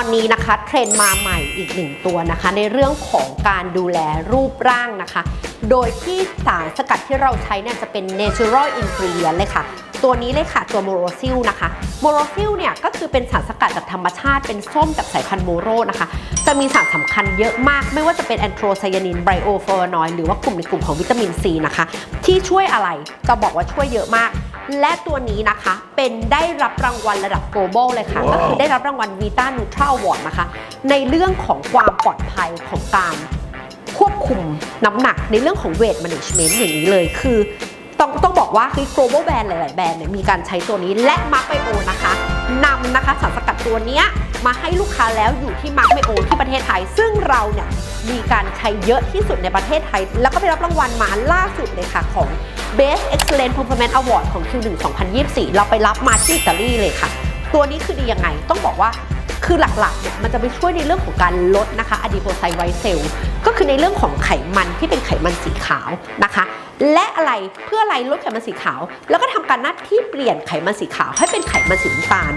อนนี้นะคะเทรนมาใหม่อีกหนึ่งตัวนะคะ ในเรื่องของการดูแลรูปร่างนะคะ โดยที่สารสกัดที่เราใช้เนี่ยจะเป็น natural ingredient เลยค่ะ ตัวนี้เลยค่ะตัวโมโรซิลนะคะโมโรซิลเนี่ยก็คือเป็นสารสกัดจากธรรมชาติเป็นส้มจากสายพันธุ์โมโรนะคะ จะมีสารสำคัญเยอะมาก ไม่ว่าจะเป็นแอนโทรไซยานินไบโอฟลาวนอยด์หรือว่ากลุ่มในกลุ่มของวิตามินซีนะคะ ที่ช่วยอะไรจะบอกว่าช่วยเยอะมาก และตัวนี้นะคะเป็นได้รับรางวัลระดับ global เลยค่ะ ก็คือได้รับรางวัล Vita Nutra Award นะคะ ในเรื่องของความปลอดภัยของการควบคุมน้ำหนักในเรื่องของ weight management อย่างนี้เลยคือต้องต้องบอกว่าคือ global brand หลาย ๆ แบรนด์เนี่ยมีการใช้ตัวนี้และ Mark b i o นะคะนำนะคะสารสกัดตัวเนี้ยมาให้ลูกค้าแล้วอยู่ที่ Mark b i o ที่ประเทศไทย ซึ่งเราเนี่ยมีการใช้เยอะที่สุดในประเทศไทย แล้วก็ไปรับรางวัลมาล่าสุดเลยค่ะของ Best Excellent Performance Award ของ Q1 2024 เราไปรับมาที่อิตาลีเลยค่ะ ตัวนี้คือดียังไง ต้องบอกว่าคือหลักๆเนี่ยมันจะไปช่วยในเรื่องของการลดนะคะอะดีโพไซไวเซลก็คือในเรื่องของไขมันที่เป็นไขมันสีขาวนะคะ และอะไรเพื่ออะไรลดไขมันสีขาว แล้วก็ทำการหน้าที่เปลี่ยนไขมันสีขาว ให้เป็นไขมันสีน้ำตาล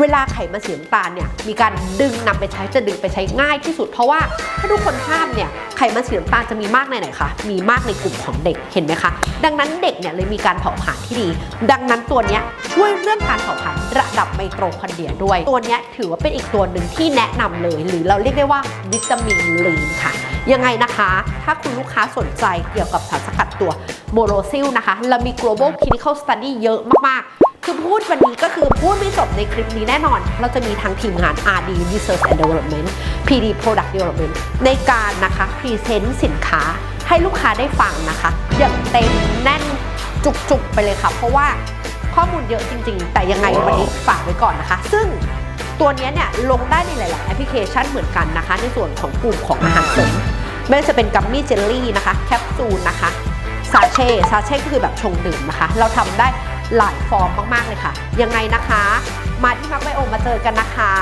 เวลาไขมันสีน้ำตาลเนี่ยมีการดึงนำไปใช้จะดึงไปใช้ง่ายที่สุด เพราะว่าถ้าทุกคนทราบเนี่ยไขมันสีน้ำตาลจะมีมากในไหนคะมีมากในกลุ่มของเด็กเห็นไหมคะ ดังนั้นเด็กเนี่ยเลยมีการเผาผลาญที่ดี ดังนั้นตัวเนี้ยช่วยเรื่องการเผาผลาญระดับไมโตรคอนเดรียด้วย ตัวเนี้ยถือว่าเป็นอีกตัวหนึ่งที่แนะนำเลย หรือเราเรียกได้ว่าวิตามินลีนค่ะ ยังไงนะคะ ถ้าคุณลูกค้าสนใจเกี่ยวกับสารสกัดตัวโมโรซิลนะคะ เรามี global clinical study เยอะมากๆ คือพูดวันนี้ก็คือพูดไม่จบในคลิปนี้แน่นอน เราจะมีทางทีมงาน RD Research and Development PD Product Development ในการนะคะพรีเซนต์สินค้าให้ลูกค้าได้ฟังนะคะอย่างเต็มแน่นจุกๆไปเลยค่ะ เพราะว่าข้อมูลเยอะจริง ๆ แต่ยังไงวันนี้ฝากไว้ก่อนนะคะ ซึ่ง ตัวนี้เนี่ยลงได้ในหลาย ๆ แอปพลิเคชันเหมือนกันนะคะ ในส่วนของกลุ่มของอาหารเสริมไม่ว่าจะเป็นกัมมี่เจลลี่นะคะแคปซูลนะคะซาเช่ซาเช่ก็คือแบบชงดื่มนะคะ เราทำได้หลายฟอร์มมาก ๆ เลยค่ะ ยังไงนะคะ มาที่มักไบโอมาเจอกันนะคะ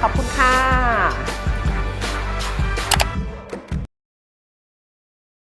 ขอบคุณค่ะ